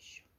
поки.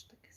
ж таки.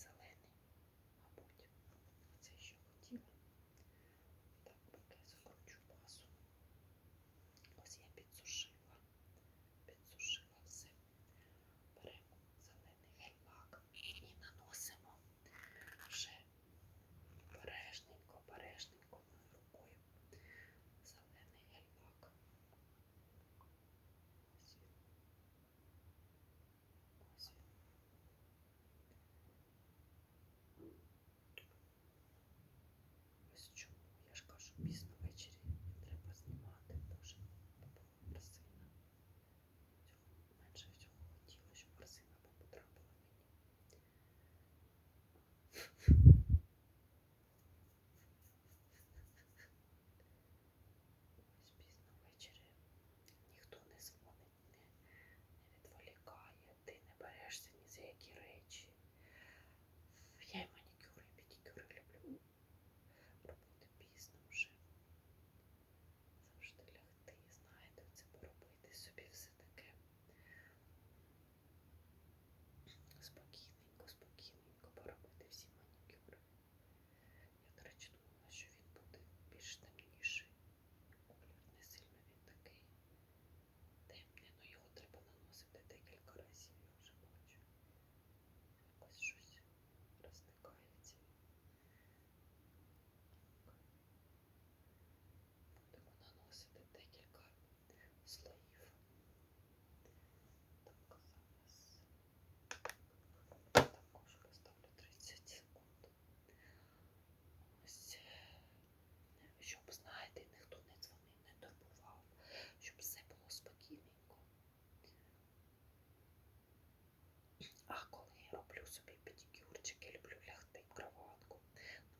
собі педикюрчик, люблю лягти в кроватку,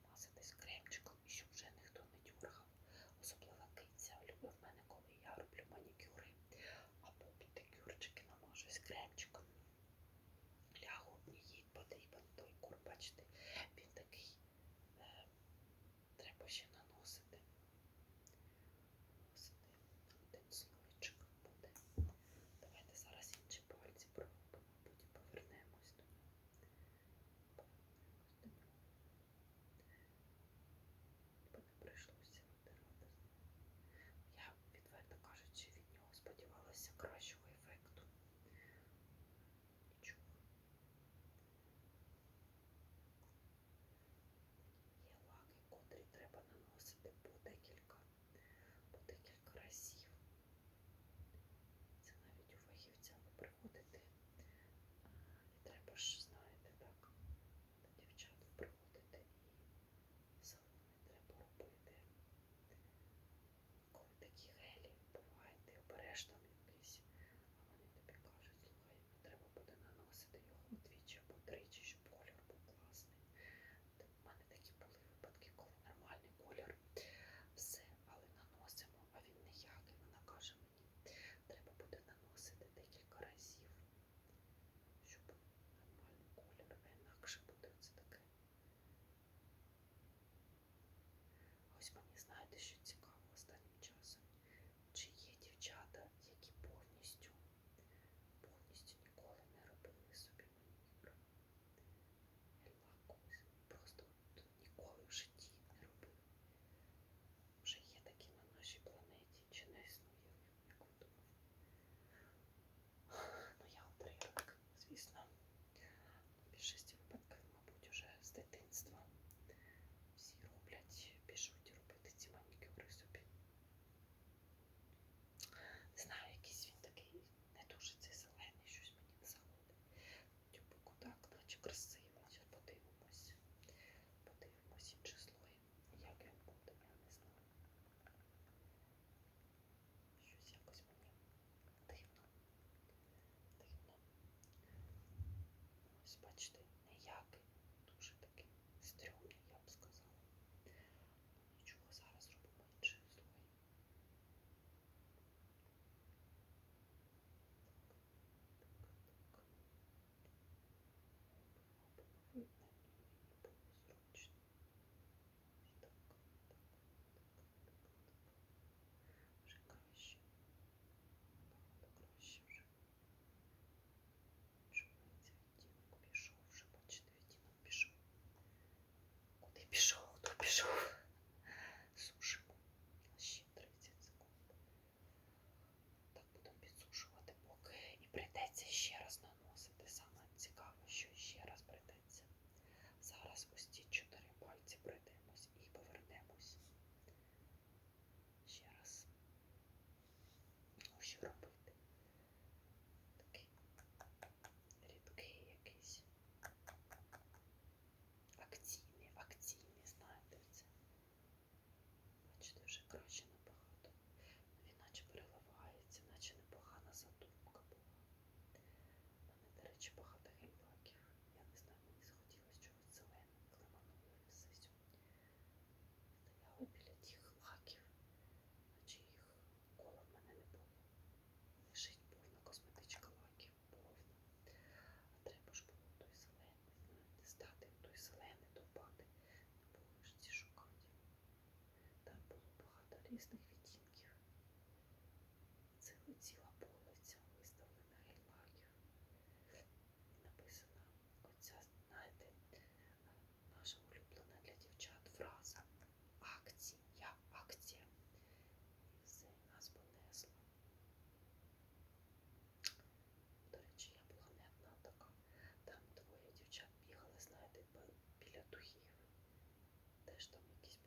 намазатись кремчиком, і щоб вже ніхто не дюргав. Особливо киця в мене, коли я роблю манікюри або педикюрчики намажусь кремчиком. Лягу і їй потрібен той кур, бачите, він такий. Е, треба ще на треба наносити по декілька, по декілька разів. Це навіть у фахівця ви приходити. і треба ж. різних відтінків. Це ціла полиця виставлена гель-лаків. Написано оця, знаєте, наша улюблена для дівчат фраза Акція, я акція. І все нас понесло. До речі, я була не одна така. Там двоє дівчат бігали, знаєте, біля духів. Теж там якісь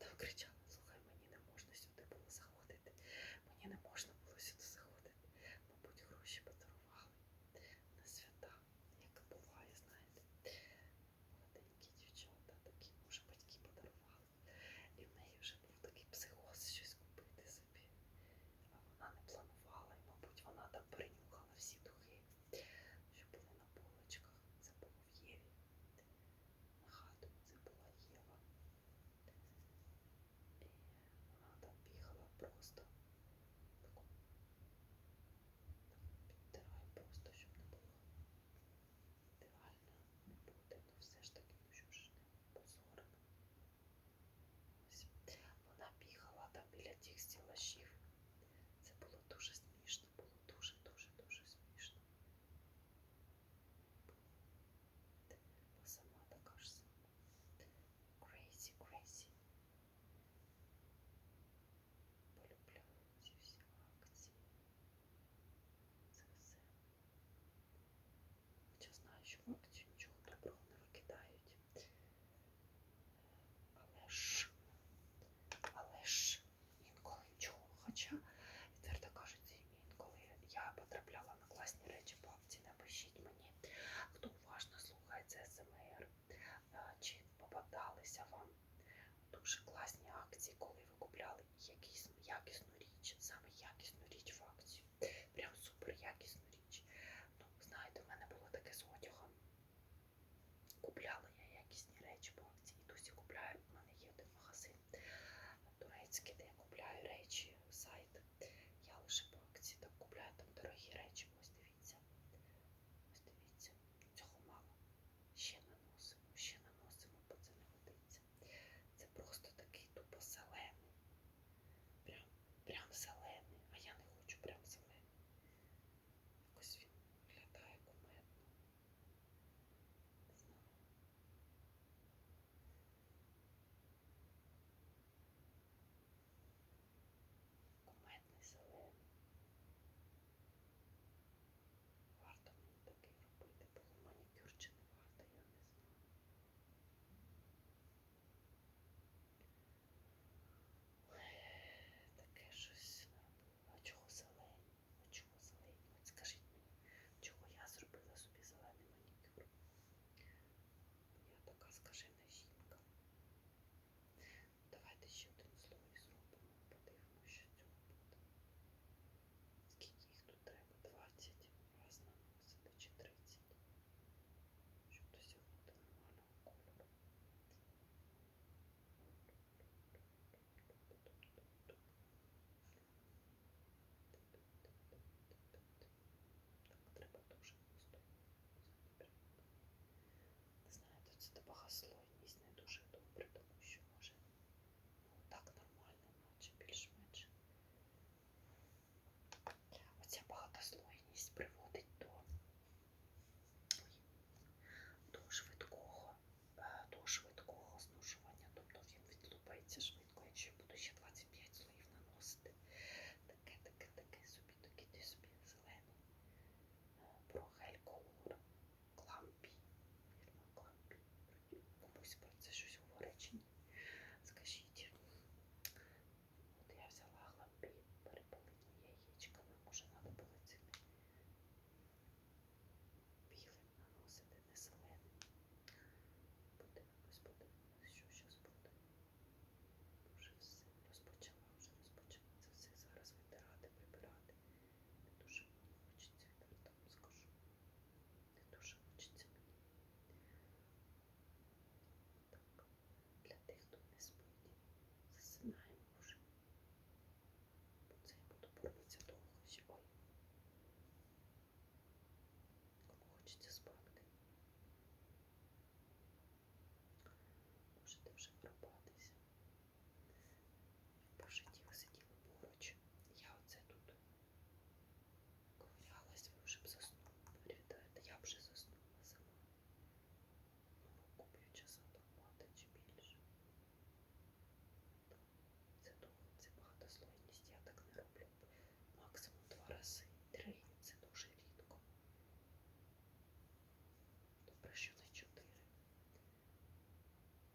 надо кричати. much more просто богословие. Proszę, propos.